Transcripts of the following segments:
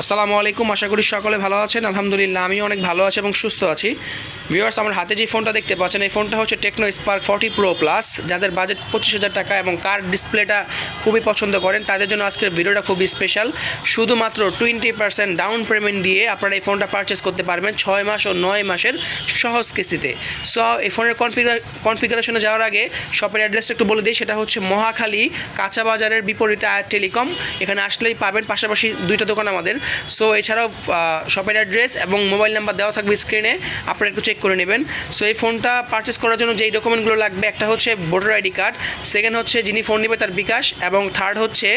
আসসালামু আলাইকুম, আশা করি সকলে ভালো আছেন। আলহামদুলিল্লাহ আমি অনেক ভালো আছি এবং সুস্থ আছি। ভিউয়ার্স আমার হাতে যে ফোনটা দেখতে পাচ্ছেন, এই ফোনটা হচ্ছে Tecno Spark forty pro plus যাদের বাজেট পঁচিশ হাজার টাকা এবং কার ডিসপ্লেটা খুবই পছন্দ করেন, তাদের জন্য আজকের ভিডিওটা খুবই স্পেশাল শুধুমাত্র টোয়েন্টি পার্সেন্ট ডাউন পেমেন্ট দিয়ে আপনারা এই ফোনটা পারচেস করতে পারবেন ছয় মাস ও নয় মাসের সহজ কিস্তিতে। সো এই ফোনের কনফিগার কনফিগারেশনে যাওয়ার আগে শপের অ্যাড্রেসটা একটু বলে দিই, সেটা হচ্ছে মহাখালী কাঁচা বাজারের বিপরীতে আয়ার টেলিকম। এখানে আসলেই পাবেন, পাশাপাশি দুইটা দোকান আমাদের। সো এছাড়াও শপের অ্যাড্রেস এবং মোবাইল নাম্বার দেওয়া থাকবে স্ক্রিনে আপনারা একটু চেক করে নেবেন। সো এই ফোনটা পারচেস করার জন্য যেই ডকুমেন্টগুলো লাগবে, একটা হচ্ছে ভোটার আইডি কার্ড সেকেন্ড হচ্ছে যিনি ফোন নেবে তার বিকাশ, এবং থার্ড হচ্ছে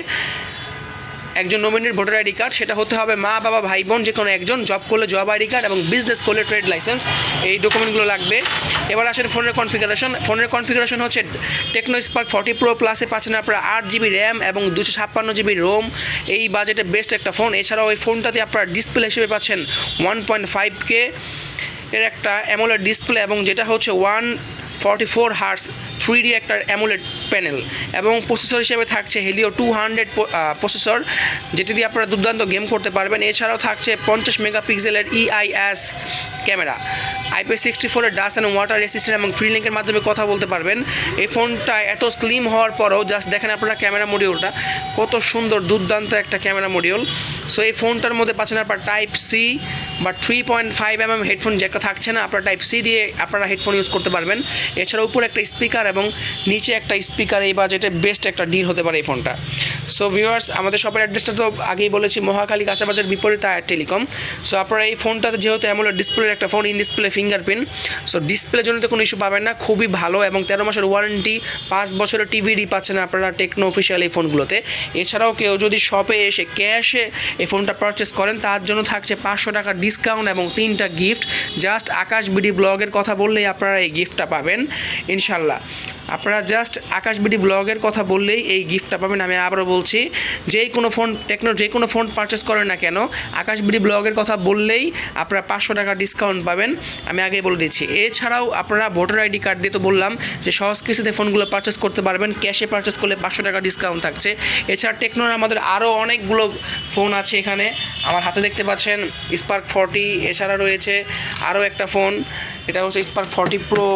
একজন নমিনির ভোটার আইডি কার্ড সেটা হতে হবে মা, বাবা, ভাই, বোন, যে কোনো একজন জব করলে জব আইডি কার্ড এবং বিজনেস করলে ট্রেড লাইসেন্স এই ডকুমেন্টগুলো লাগবে। এবার আসেন ফোনের কনফিগারেশন ফোনের কনফিগারেশন হচ্ছে টেকনো স্পার্ক ফর্টি প্রো প্লাসে পাচ্ছেন আপনারা আট জিবি র্যাম এবং দুশো ছাপ্পান্ন জিবি রোম এই বাজেটে বেস্ট একটা ফোন এছাড়াও এই ফোনটাতে আপনারা ডিসপ্লে হিসেবে পাচ্ছেন ওয়ান পয়েন্ট ফাইভ কে এর একটা অ্যামোলেড ডিসপ্লে এবং যেটা হচ্ছে one forty four hertz three D একটা অ্যামোলেড প্যানেল এবং প্রসেসর হিসেবে থাকছে হেলিও টু হান্ড্রেড প্রসেসর, যেটি দিয়ে আপনারা দুর্দান্ত গেম করতে পারবেন। এছাড়াও থাকছে পঞ্চাশ মেগাপিক্সেলের E EIS camera. IP sixty ফোরের ডাস্ট অ্যান্ড ওয়াটার রেসিস্ট্যান্ট এবং ফ্রি লিঙ্কের মাধ্যমে কথা বলতে পারবেন। এই ফোনটা এত স্লিম হওয়ার পরেও জাস্ট দেখেন আপনারা ক্যামেরা মডিউলটা কত সুন্দর, দুর্দান্ত একটা ক্যামেরা মডিউল সো এই ফোনটার মধ্যে পাচ্ছেন আপনার টাইপ সি বা three point five M M headphone যেটা থাকছে না, আপনারা টাইপ সি দিয়ে আপনারা হেডফোন ইউজ করতে পারবেন। এছাড়া উপরে একটা স্পিকার এবং নিচে একটা স্পিকার এই বাজেটে বেস্ট একটা ডিল হতে পারে এই ফোনটা। সো ভিউয়ার্স আমাদের শপের অ্যাড্রেসটা তো আগেই বলেছি মহাকালী কাঁচাবাজার বিপরীত টেলিকম সো আপনারা এই ফোনটাতে যেহেতু অ্যামোলেড ডিসপ্লের একটা phone in display fingerprint so ডিসপ্লের জন্য তো কোনো ইস্যু পাবেন না, খুবই ভালো এবং তেরো মাসের ওয়ারেন্টি পাঁচ বছরের টিভিডি পাচ্ছেন আপনারা টেকনো অফিসিয়াল এই ফোনগুলোতে এছাড়াও কেউ যদি শপে এসে ক্যাশে এই ফোনটা পারচেস করেন, তার জন্য থাকছে পাঁচশো টাকার ডিসকাউন্ট এবং তিনটা গিফট জাস্ট আকাশ বিডি ব্লগের কথা বললেই আপনারা এই গিফটটা পাবেন, ইনশাল্লাহ। আপনারা জাস্ট আকাশ বিডি ব্লগের কথা বললেই এই গিফটটা পাবেন, আমি আবারও বলছি, যেই কোনো ফোন টেকনো যে কোনো ফোন পারচেস করেন না কেন, আকাশ বিডি ব্লগের কথা বললেই আপনারা পাঁচশো টাকা ডিসকাউন্ট পাবেন, আমি আগেই বলে দিচ্ছি। এছাড়াও আপনারা ভোটার আইডি কার্ড দিয়ে তো বললাম যে সহজ কিস্তিতে ফোনগুলো পারচেস করতে পারবেন ক্যাশে পারচেস করলে পাঁচশো টাকা ডিসকাউন্ট থাকছে। এছাড়া টেকনোর আমাদের আরও অনেকগুলো ফোন আছে এখানে, আমার হাতে দেখতে পাচ্ছেন স্পার্ক ফর্টি এছাড়া রয়েছে আরও একটা ফোন এটা হচ্ছে স্পার্ক ফর্টি প্রো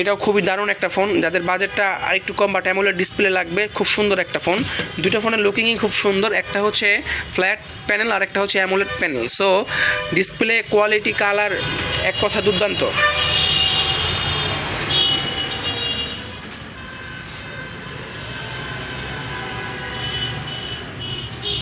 এটাও খুবই দারুণ একটা ফোন, যাদের বাজেটটা আরেকটু কম বা ট্যামোলের ডিসপ্লে লাগবে, খুব সুন্দর একটা ফোন। দুটো ফোনের লুকিংই খুব সুন্দর, একটা হচ্ছে ফ্ল্যাট প্যানেল আর একটা হচ্ছে AMOLED panel so display quality colour এক কথা দুর্দান্ত।